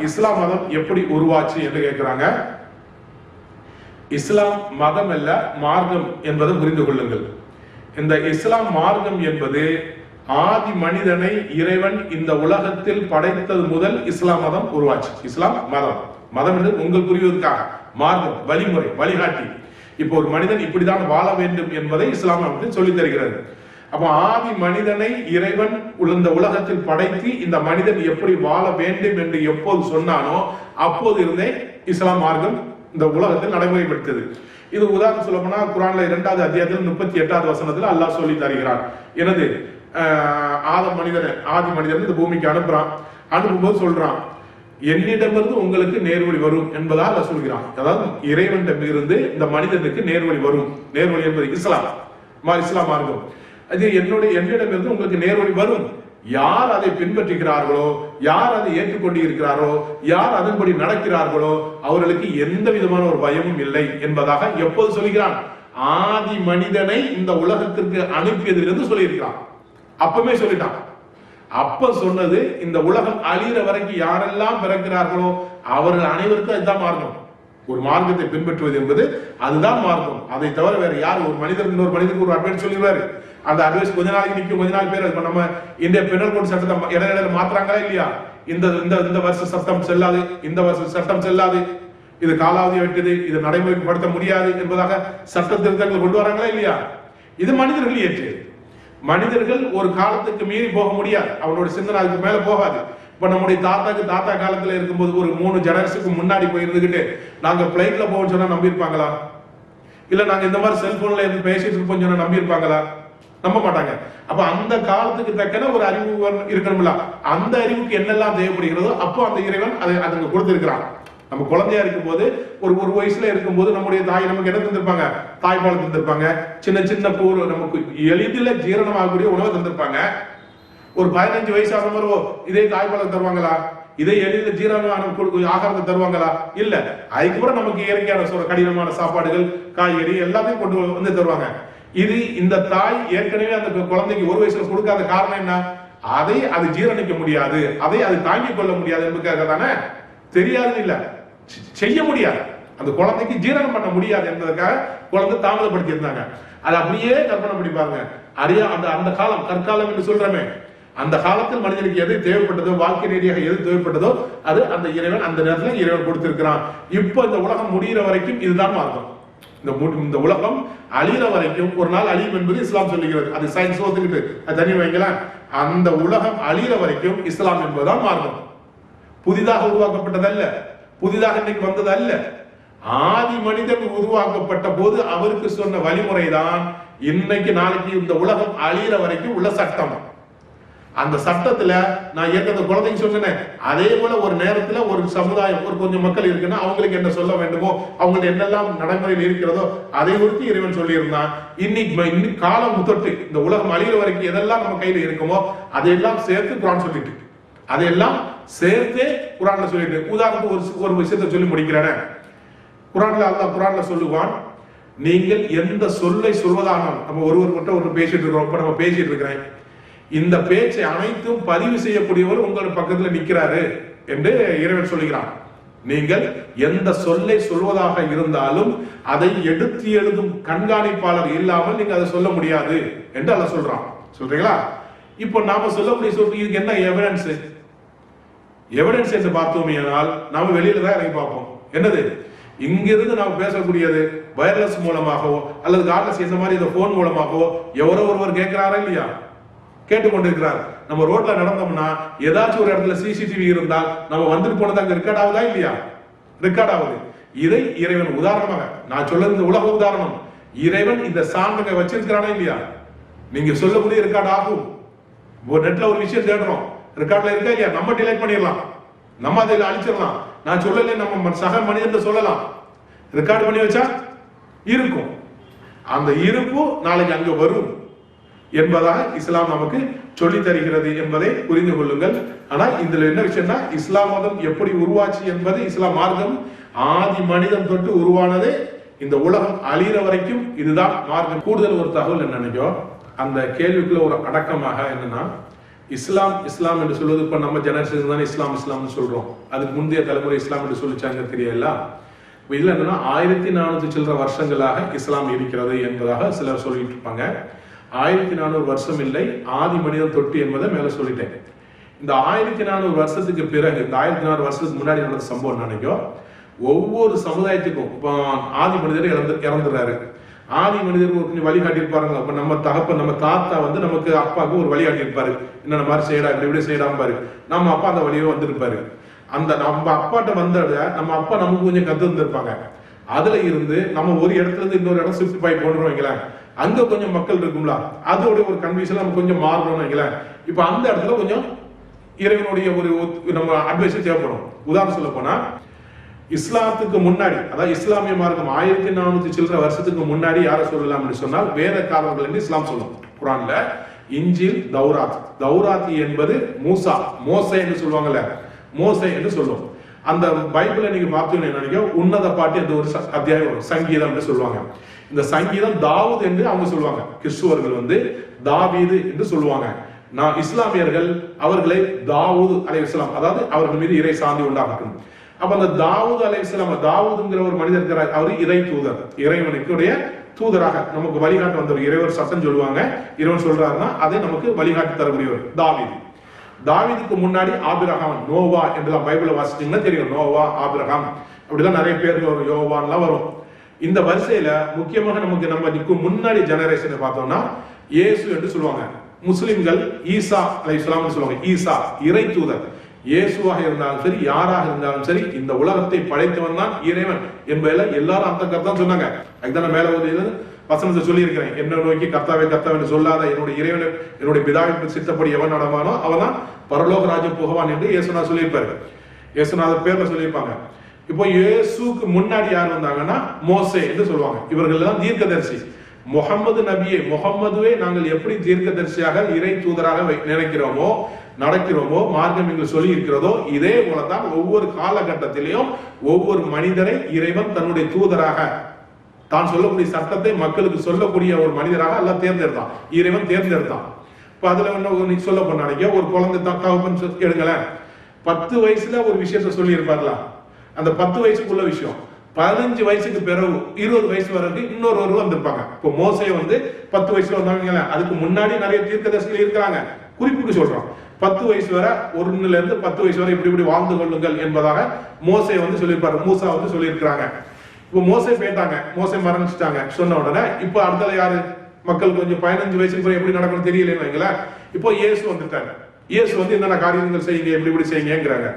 இஸ்லாம் மதம் எப்படி உருவாச்சு என்று கேட்கிறாங்க. இஸ்லாம் மதம் அல்ல மார்க்கம் என்பதை புரிந்து கொள்ளுங்கள். இந்த இஸ்லாம் மார்க்கம் என்பது ஆதி மனிதனை இறைவன் இந்த உலகத்தில் படைத்தது முதல் இஸ்லாம் மதம் உருவாச்சு. இஸ்லாம் மதம். மதம் என்று உங்கள் புரிவதற்காக. மார்க்கம் வழிமுறை வழிகாட்டி. இப்போ ஒரு மனிதன் இப்படிதான் வாழ வேண்டும் என்பதை இஸ்லாம் நமக்கு சொல்லித் தருகிறது அப்போ ஆதி மனிதனை இறைவன் இந்த உலகத்தில் படைத்து இந்த மனிதன் எப்படி வாழ வேண்டும் என்று எப்போது சொன்னானோ அப்போது இருந்தே இஸ்லாம் மார்க்கம் இந்த உலகத்தில் நடைமுறைப்படுத்தது இது உதாரணம் சொல்ல போனா குரான்ல இரண்டாவது அத்தியாயத்தில் முப்பத்தி எட்டாவது வசனத்தில் அல்லாஹ் சொல்லி தருகிறான் எனது ஆத மனிதனை ஆதி மனிதன் இந்த பூமிக்கு அனுப்புறான். அனுப்பும்போது சொல்றான் என்னிடமிருந்து உங்களுக்கு நேர்வழி வரும் என்பதால் அல்லாஹ் சொல்கிறான். அதாவது இறைவனிடம் இருந்து இந்த மனிதனுக்கு நேர்வழி வரும். நேர்வழி என்பது இஸ்லாம் மா- இஸ்லாம் மார்க்கம். அது என்னுடைய என்னிடமிருந்து உங்களுக்கு நேர்வழி வரும். யார் அதை பின்பற்றுகிறார்களோ யார் அதை ஏற்றுக்கொண்டு இருக்கிறாரோ யார் அதன்படி நடக்கிறார்களோ அவர்களுக்கு எந்த விதமான ஒரு பயமும் இல்லை என்பதாக எப்போது சொல்கிறான்? ஆதி மனிதனை இந்த உலகத்திற்கு அனுப்பியதிலிருந்து சொல்லியிருக்கிறான். அப்பவே சொல்லிட்டான். அப்ப சொன்னது இந்த உலகம் அழியிற வரைக்கும் யாரெல்லாம் பிறக்கிறார்களோ அவர்கள் அனைவருக்கும் அதுதான் மார்க்கம். ஒரு மார்க்கத்தை பின்பற்றுவது என்பது அதுதான் மார்க்கம். அதை தவிர வேற யார் ஒரு மனிதர் இன்னொரு மனிதருக்கு ஒரு அட்வைஸ் சொல்லிடுவாரு. அந்த அட்வைஸ் கொஞ்ச நாளைக்கு நிற்கும் கொஞ்ச நாள் பேர் இப்ப நம்ம இந்திய பெனல் கோட் சட்டத்தை ம- இடையில மாத்துறாங்களா இல்லையா? இந்த இந்த இந்த வருஷ சட்டம் செல்லாது இந்த வருஷம் சட்டம் செல்லாது. இது காலாவதியை விட்டது இது நடைமுறைப்படுத்த முடியாது என்பதாக சட்ட திருத்தங்கள் கொண்டு வராங்களா இல்லையா? இது மனிதர்கள் ஏற்று. மனிதர்கள் ஒரு காலத்துக்கு மீறி போக முடியாது. அவனோட சிந்தனை அதுக்கு மேல போகாது. இப்ப நம்முடைய தாத்தாக்கு தாத்தா காலத்துல இருக்கும்போது ஒரு மூணு ஜெனரேஷனுக்கு முன்னாடி போயிருந்துக்கிட்டு நாங்கள் நாங்க பிளைட்ல சொன்னால் சொன்னா நம்பியிருப்பாங்களா? இல்ல நாங்க இந்த மாதிரி செல்போன்ல இருந்து பேசிட்டு இருப்போம் சொன்னா நம்பியிருப்பாங்களா? நம்ப மாட்டாங்க. அப்ப அந்த காலத்துக்கு தக்கன ஒரு அறிவு இருக்கணும்ல. அந்த அறிவுக்கு என்னெல்லாம் தேவைப்படுகிறதோ அப்போ அந்த இறைவன் அதை அதுக்கு கொடுத்திருக்கிறான். நம்ம குழந்தையா இருக்கும்போது ஒரு ஒரு வயசுல இருக்கும்போது நம்முடைய தாய் நமக்கு என்ன தந்திருப்பாங்க? தாய்ப்பால் தந்திருப்பாங்க. சின்ன சின்ன கூறு நமக்கு எளிதில் ஜீரணமாகக்கூடிய உணவை தந்திருப்பாங்க. ஒரு பதினஞ்சு வயசு ஆன மாதிரி இதே தாய்ப்பாலை தருவாங்களா? இதே எளிதில் ஜீரணமான ஆகாரத்தை தருவாங்களா? இல்ல. அதுக்கப்புறம் நமக்கு இயற்கையான கடினமான சாப்பாடுகள் காய்கறி எல்லாத்தையும் கொண்டு வந்து தருவாங்க. இது இந்த தாய் ஏற்கனவே அந்த குழந்தைக்கு ஒரு வயசுல கொடுக்காத காரணம் என்ன? அதை அது ஜீரணிக்க முடியாது. அதை அது தாங்கிக் கொள்ள முடியாது என்பதுக்காக தானே? தெரியாதுன்னு இல்ல. செய்ய முடியாது. அந்த குழந்தைக்கு ஜீரணம் பண்ண முடியாது என்பதற்காக குழந்தை தாமதப்படுத்தி இருந்தாங்க அது அப்படியே கற்பனை பண்ணிப்பாங்க பாருங்க. அறியா அந்த அந்த காலம் கற்காலம் என்று சொல்றமே. அந்த காலத்தில் மனிதனுக்கு எது தேவைப்பட்டதோ வாழ்க்கை ரீதியாக எது தேவைப்பட்டதோ அது அந்த இறைவன் அந்த நேரத்தில் இறைவன் கொடுத்திருக்கிறான். இப்போ இந்த உலகம் முடிகிற வரைக்கும் இதுதான் மார்க்கம். இந்த இந்த உலகம் அழிகிற வரைக்கும் ஒரு நாள் அழியும் என்பது இஸ்லாம் சொல்லுகிறது. அது சயின்ஸ் ஒத்துக்கிட்டு அது தனி வைங்களேன். அந்த உலகம் அழிகிற வரைக்கும் இஸ்லாம் என்பதுதான் மார்க்கம். புதிதாக உருவாக்கப்பட்டதல்ல. புதிதாக இன்னைக்கு வந்தது அல்ல ஆதி மனிதன் உருவாக்கப்பட்ட போது அவருக்கு சொன்ன வழிமுறை தான் இன்னைக்கு நாளைக்கு இந்த உலகம் அழியிற வரைக்கும் உள்ள சட்டம்? அந்த சட்டத்துல நான் ஏற்கனவே குழந்தைங்க சொன்னேன் அதே போல ஒரு நேரத்துல ஒரு சமுதாயம் ஒரு கொஞ்சம் மக்கள் இருக்குன்னா அவங்களுக்கு என்ன சொல்ல வேண்டுமோ அவங்களுக்கு என்னெல்லாம் நடைமுறையில் இருக்கிறதோ அதை குறித்து இறைவன் சொல்லியிருந்தான். இன்னைக்கு ம- இன்னைக்கு காலம் முத்தட்டு இந்த உலகம் அழியிற வரைக்கும் எதெல்லாம் நம்ம கையில இருக்குமோ அதையெல்லாம் சேர்த்து குரான் சொல்லிட்டு. அதையெல்லாம் சேர்த்தே குரான்ல சொல்லிட்டு உதாரணத்துக்கு ஒரு ஒரு விஷயத்தை சொல்லி முடிக்கிறேன். குரான்ல அல்லா குரான்ல சொல்லுவான் நீங்கள் எந்த சொல்லை சொல்வதானால் நம்ம ஒருவர் மட்டும் ஒரு பேசிட்டு இருக்கிறோம் இப்ப நம்ம பேசிட்டு இருக்கிறேன். இந்த பேச்சை அனைத்தும் பதிவு செய்யக்கூடியவர் உங்கள் பக்கத்துல நிற்கிறாரு என்று இறைவன் சொல்லுகிறான். நீங்கள் எந்த சொல்லை சொல்வதாக இருந்தாலும் அதை எடுத்து எழுதும் கண்காணிப்பாளர் இல்லாமல் நீங்க அதை சொல்ல முடியாது என்று அல்லாஹ் சொல்றான். சொல்றீங்களா? இப்போ நாம சொல்லக்கூடிய சொல் இதுக்கு என்ன எவிடன்ஸ் எவிடன்ஸ் என்று பார்த்தோமேனால் நாம வெளியில தான் இறங்கி பார்ப்போம். என்னது? இங்கிருந்து நாம் பேசக்கூடியது வயர்லெஸ் மூலமாகவோ அல்லது கார்லெஸ் இந்த மாதிரி இந்த போன் மூலமாகவோ எவரோ ஒருவர் கேட்கிறாரா இல்லையா? கேட்டுக்கொண்டிருக்கிறார். நம்ம ரோட்ல நடந்தோம்னா ஏதாச்சும் ஒரு இடத்துல சிசிடிவி இருந்தால் நம்ம வந்துட்டு போனது அங்க ரெக்கார்ட் ஆகுதா இல்லையா? ரெக்கார்ட் ஆகுது. இதை இறைவன் உதாரணமாக நான் சொல்ல இந்த உலக உதாரணம். இறைவன் இந்த சான்றுங்க வச்சிருக்கிறானா இல்லையா? நீங்க சொல்லக்கூடிய ரெக்கார்ட் ஆகும். ஒரு நெட்ல ஒரு விஷயம் தேடுறோம். ரெக்கார்ட்ல இருக்கா இல்லையா? நம்ம டிலேட் பண்ணிடலாம். நம்ம அதில் அழிச்சிடலாம். நான் சொல்லலை நம்ம சக மனிதன் சொல்லலாம். ரெக்கார்ட் பண்ணி வச்சா இருக்கும். அந்த இருப்பு நாளைக்கு அங்க வரும். என்பதாக இஸ்லாம் நமக்கு சொல்லி தருகிறது என்பதை புரிந்து கொள்ளுங்கள். ஆனால் இதுல என்ன விஷயம்னா இஸ்லாம் மதம் எப்படி உருவாச்சு என்பது இஸ்லாம் மார்க்கம் ஆதி மனிதன் தொட்டு உருவானதே இந்த உலகம் அழிகிற வரைக்கும் இதுதான் மார்க்கம். கூடுதல் ஒரு தகவல் என்ன அந்த கேள்விக்குள்ள ஒரு அடக்கமாக என்னன்னா இஸ்லாம் இஸ்லாம் என்று சொல்வது இப்ப நம்ம ஜெனரேஷன் தானே இஸ்லாம் இஸ்லாம்னு சொல்றோம். அதுக்கு முந்தைய தலைமுறை இஸ்லாம் என்று சொல்லிச்சாங்க தெரியல இப்ப இதுல என்னன்னா ஆயிரத்தி நானூத்தி சில்லற வருஷங்களாக இஸ்லாம் இருக்கிறது என்பதாக சிலர் சொல்லிட்டு இருப்பாங்க. ஆயிரத்தி நானூறு வருஷம் இல்லை ஆதி மனிதன் தொட்டு என்பதை மேலே சொல்லிட்டேன். இந்த ஆயிரத்தி நானூறு வருஷத்துக்கு பிறகு இந்த ஆயிரத்தி நானூறு வருஷத்துக்கு முன்னாடி நடந்த சம்பவம் நினைக்கும் ஒவ்வொரு சமுதாயத்துக்கும் இப்போ ஆதி மனிதர் இறந்து இறந்துடுறாரு. ஆதி மனிதர் ஒரு கொஞ்சம் வழிகாட்டியிருப்பாருங்க அப்போ நம்ம தகப்ப நம்ம தாத்தா வந்து நமக்கு அப்பாவுக்கு ஒரு வழிகாட்டியிருப்பாரு என்னென்ன மாதிரி செய்யடா இப்படி இப்படி செய்யடாம பாரு. நம்ம அப்பா அந்த வழியோ வந்திருப்பாரு. அந்த நம்ம அப்பாட்ட வந்தத நம்ம அப்பா நமக்கு கொஞ்சம் கத்து வந்திருப்பாங்க அதுல இருந்து நம்ம ஒரு இடத்துல இருந்து இன்னொரு இடம் ஷிஃப்ட் பாய் போடுறோம் வைங்களேன். அங்க கொஞ்சம் மக்கள் இருக்கும்ல. அதோட ஒரு கன்விஷன் நம்ம கொஞ்சம் மாறணும்னு வைங்களேன். இப்ப அந்த இடத்துல கொஞ்சம் இறைவனுடைய ஒரு நம்ம அட்வைஸ் தேவைப்படும். உதாரணம் சொல்ல போனா இஸ்லாத்துக்கு முன்னாடி அதாவது இஸ்லாமிய மார்க்கம் ஆயிரத்தி நானூத்தி சில்லற வருஷத்துக்கு முன்னாடி யாரை சொல்லலாம் என்று சொன்னால் வேதக்காரர்கள் என்று இஸ்லாம் சொல்லும். குரான்ல இஞ்சில் தௌராத். தௌராத் என்பது மூசா. மோசை என்று சொல்லுவாங்கல்ல. மோசை என்று சொல்லும். அந்த பைபிளை நீங்க பார்த்தீங்கன்னு நினைக்க உன்னத பாட்டு அந்த ஒரு அத்தியாயம் வரும். சங்கீதம் சொல்லுவாங்க. இந்த சங்கீதம் தாவூத் என்று அவங்க சொல்லுவாங்க. கிறிஸ்துவர்கள் வந்து தாவீது என்று சொல்லுவாங்க. நான் இஸ்லாமியர்கள் அவர்களை தாவூத் இஸ்லாம் அதாவது அவர்கள் மீது இறை சாந்தி உண்டாகட்டும். அப்ப அந்த தாவூத் அலைஹிஸ்ஸலாம் தாவூதுங்கிற ஒரு மனிதர் இருக்கிறார். அவர் இறை தூதர். இறைவனுக்குடைய தூதராக நமக்கு வழிகாட்டு வந்தவர் இறைவர் சட்டம் சொல்லுவாங்க. இறைவன் சொல்றாருன்னா அதை நமக்கு வழிகாட்டு தரக்கூடியவர் தாவீது. தாவிதுக்கு முன்னாடி ஆபிரகாம் நோவா என்றெல்லாம் பைபிள வாசிச்சிங்கன்னா தெரியும். Noah Abraham. அப்படிலாம் நிறைய பேர் வரும். யோவான்லாம் வரும். இந்த வரிசையில முக்கியமாக நமக்கு நம்ம நிற்கும் முன்னாடி ஜெனரேஷனை பார்த்தோம்னா இயேசு என்று சொல்லுவாங்க. முஸ்லிம்கள் ஈசா அலைஹிஸ்ஸலாம்னு சொல்லுவாங்க. ஈசா இறை தூதர். இயேசுவாக இருந்தாலும் சரி யாராக இருந்தாலும் சரி இந்த உலகத்தை படைத்தவன் தான் இறைவன் என்பதில் எல்லாரும் அந்த கருத்தான் சொன்னாங்க. அதுதான் மேல ஒரு இது வசனத்தை சொல்லியிருக்கிறேன். என்ன நோக்கி கர்த்தாவே கர்த்தாவே சொல்லாத என்னுடைய இறைவன் என்னுடைய பிதாவின் சித்தப்படி எவன் நடமானோ அவன் தான் பரலோக ராஜ்யம் புகவான் என்று இயேசுநாத் சொல்லியிருப்பாரு. இயேசுநாத பேர்ல சொல்லியிருப்பாங்க. இப்போ இயேசுக்கு முன்னாடி யார் வந்தாங்கன்னா மோசே என்று சொல்லுவாங்க. இவர்கள் தான் தீர்க்கதரிசி. முகமது நபியே முகம்மதுவே நாங்கள் எப்படி தீர்க்கதரிசியாக இறை தூதராக வை- நினைக்கிறோமோ நடக்கிறோமோ மார்க்கம் இங்கு சொல்லி இருக்கிறதோ இதே போலதான் ஒவ்வொரு காலகட்டத்திலையும் ஒவ்வொரு மனிதரை இறைவன் தன்னுடைய தூதராக தான் சொல்லக்கூடிய சட்டத்தை மக்களுக்கு சொல்லக்கூடிய ஒரு மனிதராக எல்லாம் தேர்ந்தெடுத்தான். இறைவன் தேர்ந்தெடுத்தான். இப்ப அதுல என்ன நீ சொல்ல போனாங்க ஒரு குழந்தை தான் தகப்பன் எடுங்களேன் பத்து வயசுல ஒரு விஷயத்த சொல்லி அந்த பத்து வயசுக்குள்ள விஷயம். பதினஞ்சு வயசுக்கு பிறகு இருபது வயசு வரைக்கும் இன்னொரு ஒரு வந்திருப்பாங்க. இப்போ மோசையை வந்து பத்து வயசுல வந்தாங்க அதுக்கு முன்னாடி நிறைய தீர்க்கதர்சிகள் இருக்கிறாங்க. குறிப்புக்கு சொல்றோம். பத்து வயசு வரை ஒன்னுல இருந்து பத்து வயசு வரை இப்படி இப்படி வாழ்ந்து கொள்ளுங்கள் என்பதாக மோசை வந்து சொல்லியிருப்பாரு. மூசா வந்து சொல்லியிருக்கிறாங்க. இப்போ மோசை போயிட்டாங்க மோசை மரணிச்சிட்டாங்க. சொன்ன உடனே இப்போ அடுத்தது யாரு? மக்கள் கொஞ்சம் பதினஞ்சு வயசுக்கு பிறகு எப்படி நடக்கணும் தெரியலன்னு வைங்களேன். இப்போ இயேசு வந்துட்டாங்க இயேசு வந்து என்னென்ன காரியங்கள் செய்யுங்க எப்படி இப்படி செய்யுங்கிறாங்க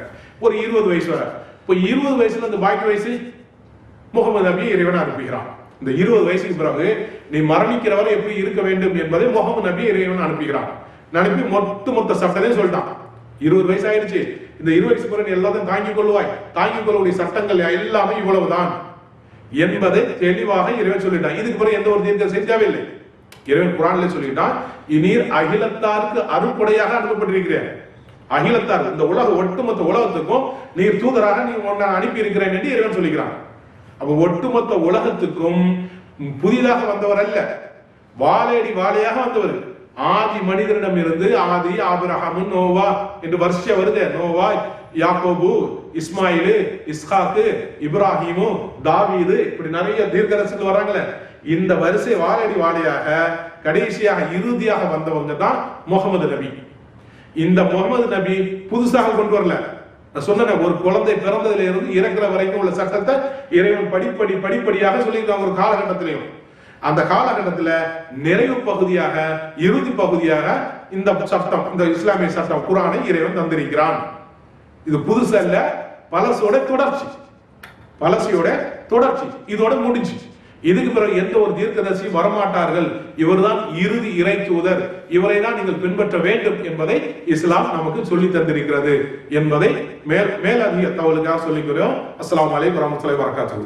ஒரு இருபது வயசு வரை. இப்போ இருபது வயசுல இந்த பாக்கி வயசு முகமது நபியை இறைவன் அனுப்புகிறான். இந்த இருபது வயசுக்கு பிறகு நீ மரணிக்கிறவரை எப்படி இருக்க வேண்டும் என்பதை முகமது நபி இறைவன் அனுப்புகிறான். அனுப்பி மொத்த மொத்த சட்டத்தையும் சொல்லிட்டான். இருபது வயசு ஆயிடுச்சு. இந்த இருபது வயசு பிறகு எல்லாத்தையும் தாங்கிக் கொள்வாய் தாங்கிக் கொள்ளக்கூடிய சட்டங்கள் எல்லாமே இவ்வளவுதான் என்பதை தெளிவாக இறைவன் சொல்லிட்டான். இதுக்கு பிறகு எந்த ஒரு தீர்க்க தேவையில்லை இறைவன் குரான்ல சொல்லிட்டான் இனி அகிலத்தாருக்கு அருள்படையாக அனுப்பப்பட்டிருக்கிறேன். அகிலத்தார் இந்த உலக ஒட்டுமொத்த உலகத்துக்கும் நீர் தூதராக நீ உன்னை அனுப்பி இருக்கிறேன் என்று இறைவன் சொல்லிக்கிறான். அப்ப ஒட்டுமொத்த உலகத்துக்கும் புதிதாக வந்தவர் அல்ல. வாழையடி வாழையாக வந்தவர். ஆதி மனிதனிடம் இருந்து ஆதி ஆபிரஹாமு நோவா என்று வருஷ வருது. நோவா யாக்கோபு இஸ்மாயிலு இஸ்ஹாக்கு இப்ராஹிமு தாவீது இப்படி நிறைய தீர்க்கரசுகள் வராங்களே. இந்த வரிசை வாழையடி வாழையாக கடைசியாக இறுதியாக வந்தவங்க தான் முகமது நபி. இந்த முகமது நபி புதுசாக கொண்டு வரல. நான் சொன்னேன் ஒரு குழந்தை பிறந்ததுல இருந்து இறக்குற வரைக்கும் உள்ள சட்டத்தை இறைவன் படிப்படி படிப்படியாக சொல்லியிருக்காங்க ஒரு காலகட்டத்திலையும். அந்த காலகட்டத்தில் நிறைவு பகுதியாக இறுதி பகுதியாக இந்த சட்டம் இந்த இஸ்லாமிய சட்டம் குரானை இறைவன் தந்திருக்கிறான். இது புதுசல்ல பழசோட தொடர்ச்சி. பழசியோட தொடர்ச்சி. இதோட முடிஞ்சு இதுக்கு பிறகு எந்த ஒரு தீர்க்கதரிசியும் வரமாட்டார்கள். இவர்தான் இறுதி இறை தூதர். இவரை தான் நீங்கள் பின்பற்ற வேண்டும் என்பதை இஸ்லாம் நமக்கு சொல்லி தந்திருக்கிறது என்பதை மேல் மேலதிக தகவலுக்காக சொல்லிக்கிறோம் அஸ்லாம் அலைக்கும் வரமத்துல வரகாத்துஹு